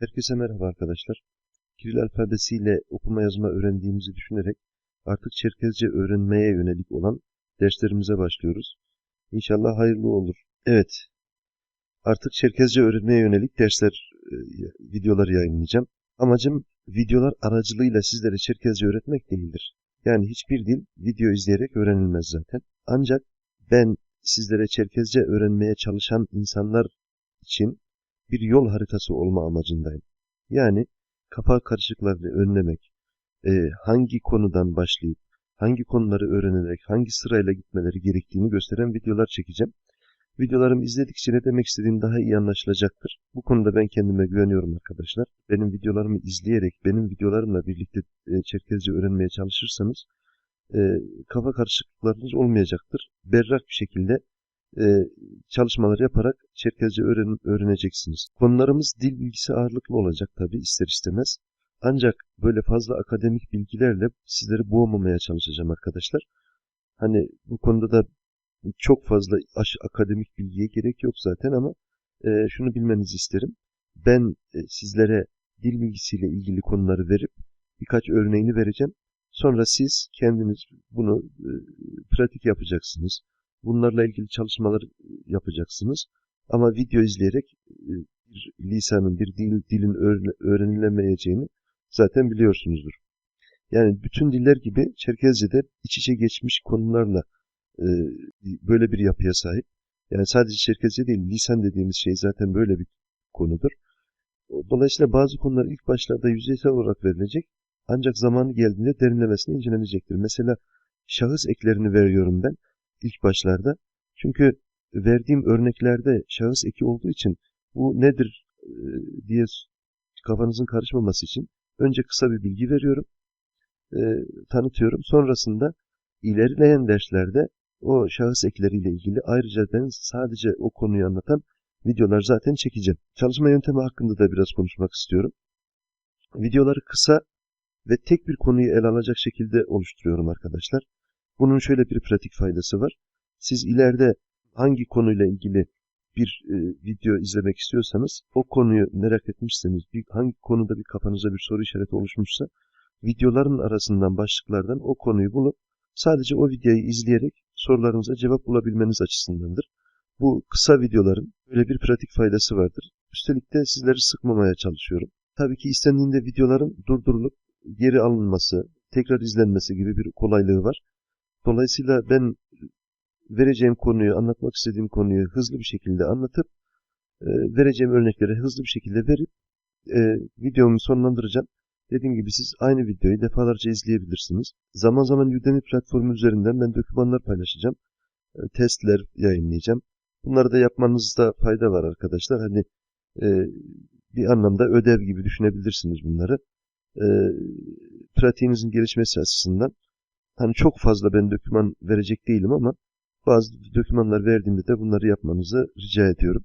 Herkese merhaba arkadaşlar. Kiril alfabesiyle okuma yazma öğrendiğimizi düşünerek artık Çerkezce öğrenmeye yönelik olan derslerimize başlıyoruz. İnşallah hayırlı olur. Evet, artık Çerkezce öğrenmeye yönelik dersler, e, videolar yayınlayacağım. Amacım videolar aracılığıyla sizlere Çerkezce öğretmek değildir. Yani hiçbir dil video izleyerek öğrenilmez zaten. Ancak ben sizlere Çerkezce öğrenmeye çalışan insanlar için bir yol haritası olma amacındayım. Yani kafa karışıklarını önlemek, e, hangi konudan başlayıp, hangi konuları öğrenerek, hangi sırayla gitmeleri gerektiğini gösteren videolar çekeceğim. Videolarımı izledikçe ne demek istediğim daha iyi anlaşılacaktır. Bu konuda ben kendime güveniyorum arkadaşlar. Benim videolarımı izleyerek, benim videolarımla birlikte e, Çerkezce öğrenmeye çalışırsanız, e, kafa karışıklıklarınız olmayacaktır. Berrak bir şekilde e, çalışmalar yaparak Çerkezce öğren öğreneceksiniz. Konularımız dil bilgisi ağırlıklı olacak tabi ister istemez. Ancak böyle fazla akademik bilgilerle sizleri boğmamaya çalışacağım arkadaşlar. Hani bu konuda da çok fazla akademik bilgiye gerek yok zaten ama e, şunu bilmenizi isterim. Ben e, sizlere dil bilgisiyle ilgili konuları verip birkaç örneğini vereceğim. Sonra siz kendiniz bunu e, pratik yapacaksınız. Bunlarla ilgili çalışmalar yapacaksınız. Ama video izleyerek e, bir lisanın, bir dil, dilin öğrenilemeyeceğini zaten biliyorsunuzdur. Yani bütün diller gibi Çerkezce'de iç içe geçmiş konularla e, böyle bir yapıya sahip. Yani sadece Çerkezce değil, lisan dediğimiz şey zaten böyle bir konudur. Dolayısıyla bazı konular ilk başlarda yüzeysel olarak verilecek. Ancak zamanı geldiğinde derinlemesine incelenecektir. Mesela şahıs eklerini veriyorum ben ilk başlarda. Çünkü verdiğim örneklerde şahıs eki olduğu için bu nedir e, diye kafanızın karışmaması için önce kısa bir bilgi veriyorum, e, tanıtıyorum. Sonrasında ilerleyen derslerde o şahıs ekleriyle ilgili ayrıca ben sadece o konuyu anlatan videolar zaten çekeceğim. Çalışma yöntemi hakkında da biraz konuşmak istiyorum. Videoları kısa ve tek bir konuyu ele alacak şekilde oluşturuyorum arkadaşlar. Bunun şöyle bir pratik faydası var. Siz ileride hangi konuyla ilgili bir e, video izlemek istiyorsanız, o konuyu merak etmişseniz, bir, hangi konuda bir kafanıza bir soru işareti oluşmuşsa, videoların arasından başlıklardan o konuyu bulup sadece o videoyu izleyerek sorularınıza cevap bulabilmeniz açısındandır. Bu kısa videoların böyle bir pratik faydası vardır. Üstelik de sizleri sıkmamaya çalışıyorum. Tabii ki istendiğinde videoların durdurulup geri alınması, tekrar izlenmesi gibi bir kolaylığı var. Dolayısıyla ben vereceğim konuyu, anlatmak istediğim konuyu hızlı bir şekilde anlatıp e, vereceğim örnekleri hızlı bir şekilde verip e, videomu sonlandıracağım. Dediğim gibi siz aynı videoyu defalarca izleyebilirsiniz. Zaman zaman Udemy platformu üzerinden ben dokümanlar paylaşacağım. E, testler yayınlayacağım. Bunları da yapmanızda fayda var arkadaşlar. Hani bir anlamda ödev gibi düşünebilirsiniz bunları. E, pratiğinizin gelişmesi açısından Hani çok fazla ben döküman verecek değilim ama bazı dökümanlar verdiğimde de bunları yapmanızı rica ediyorum.